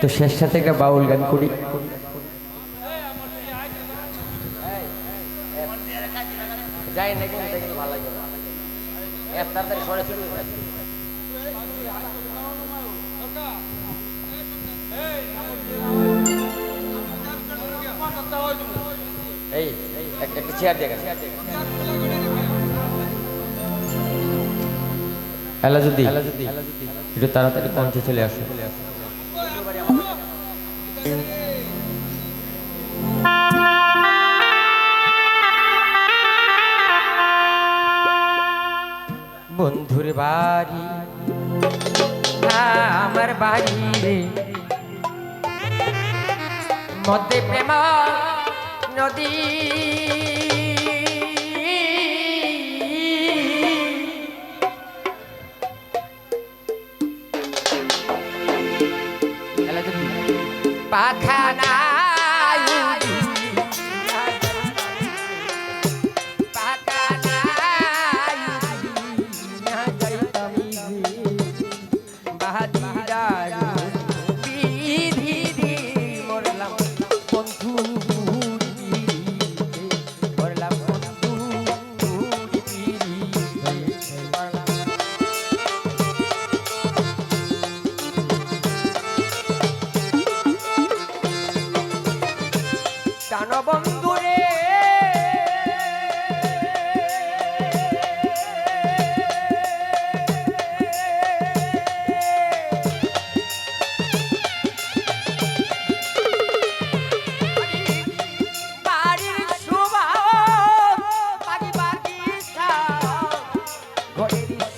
তো শেষটা থেকে বাউল গান করি। এই একটা একটা চেয়ার এলা যদি একটু তাড়াতাড়ি পৌঁছে চলে আসো। বন্ধুর বাড়ি হ্যাঁ, আমার বাড়ি রে। মধ্যে প্রেম নদী। পাখানা বন্ধুরে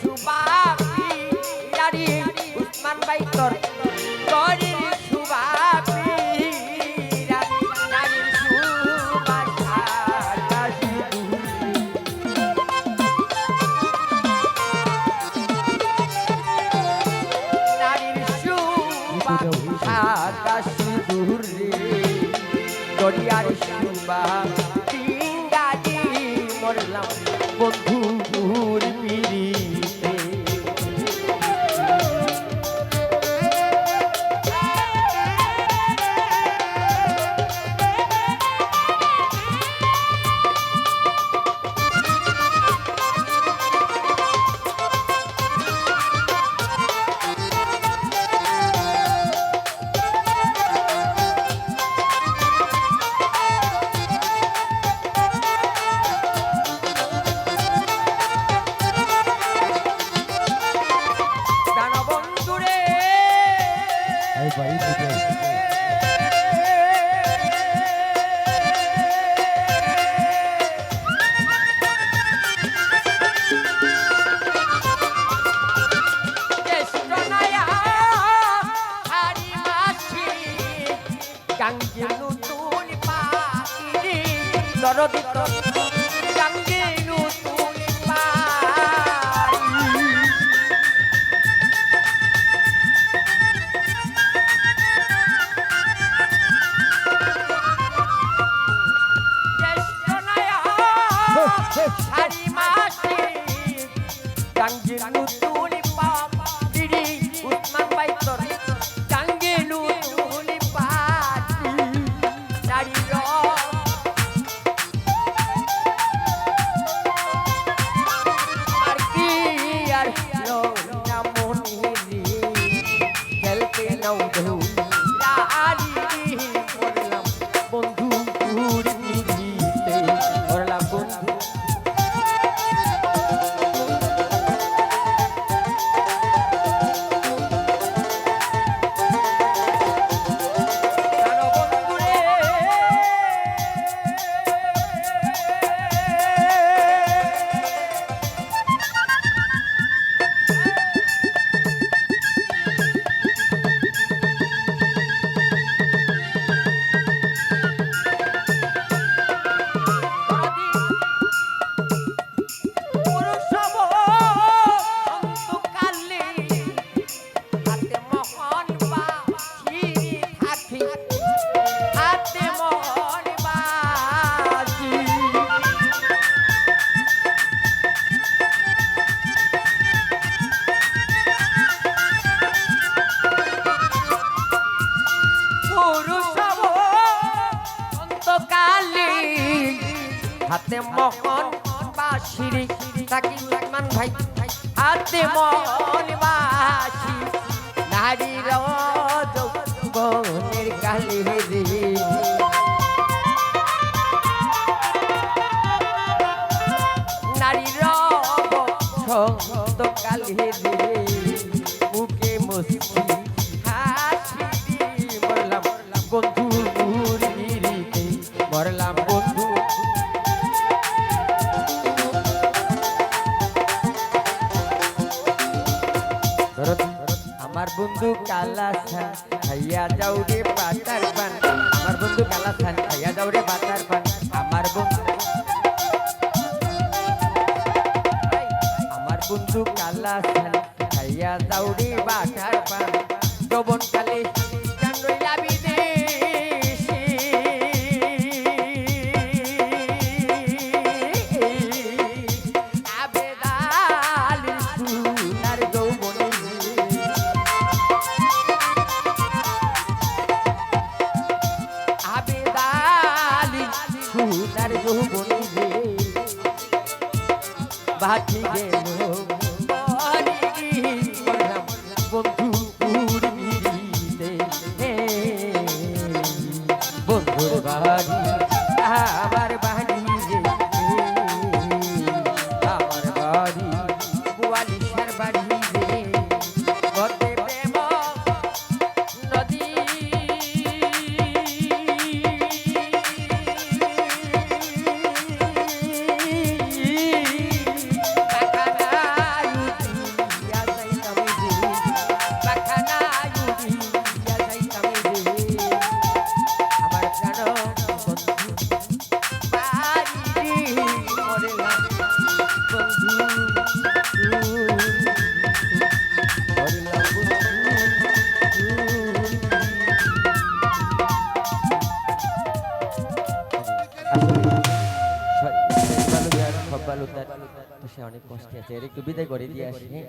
ঘরের শোভা উসমান ভাই তোর ঘরের শোভা পিয়ারি নারীর শোভা সারা নারীর শোভা সারা সিঁদুর রে দরিয়ার শুনবা তিনগাজি মরলাম বন্ধুর পাখি সারি মাসে গাঙ্গে নতুন হাতে মহন বাসিরি তাকি মান ভাই হাতে মহন বাসি নারী রোদ গনের কালি হেদি সাবধানে ಸಾಕಿಗೆ অনেক কষ্ট আছে। এর একটু বিদায় করে দিয়ে আসি হ্যাঁ?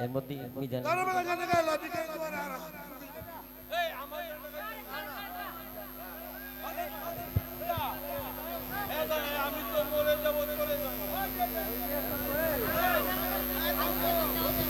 এর মধ্যে মিজান আমি